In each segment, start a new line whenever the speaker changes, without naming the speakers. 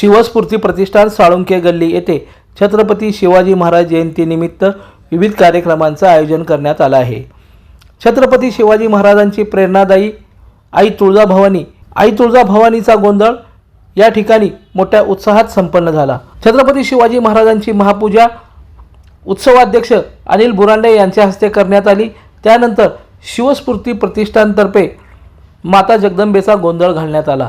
शिवस्फूर्ती प्रतिष्ठान साळुंके गल्ली येथे छत्रपती शिवाजी महाराज जयंतीनिमित्त विविध कार्यक्रमांचं आयोजन करण्यात आलं आहे. छत्रपती शिवाजी महाराजांची प्रेरणादायी आई तुळजाभवानी आई तुळजाभवानीचा गोंधळ या ठिकाणी मोठ्या उत्साहात संपन्न झाला. छत्रपती शिवाजी महाराजांची महापूजा उत्सवाध्यक्ष अनिल बुरांडे यांच्या हस्ते करण्यात आली. त्यानंतर शिवस्फूर्ती प्रतिष्ठानतर्फे माता जगदंबेचा गोंधळ घालण्यात आला.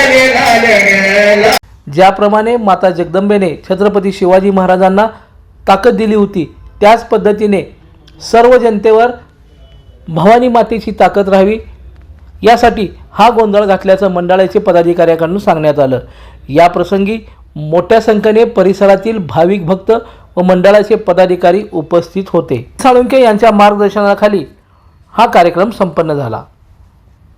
ज्याप्रमाणे माता जगदंबेने छत्रपती शिवाजी महाराजांना ताकद दिली होती त्याच पद्धतीने सर्व जनतेवर भवानी मातेची ताकद राहावी यासाठी हा गोंधळ घातल्याचं मंडळाचे पदाधिकाऱ्याकडून सांगण्यात आलं. या प्रसंगी मोठ्या संख्येने परिसरातील भाविक भक्त व मंडळाचे पदाधिकारी उपस्थित होते. साळुंके यांच्या मार्गदर्शनाखाली हा कार्यक्रम संपन्न झाला.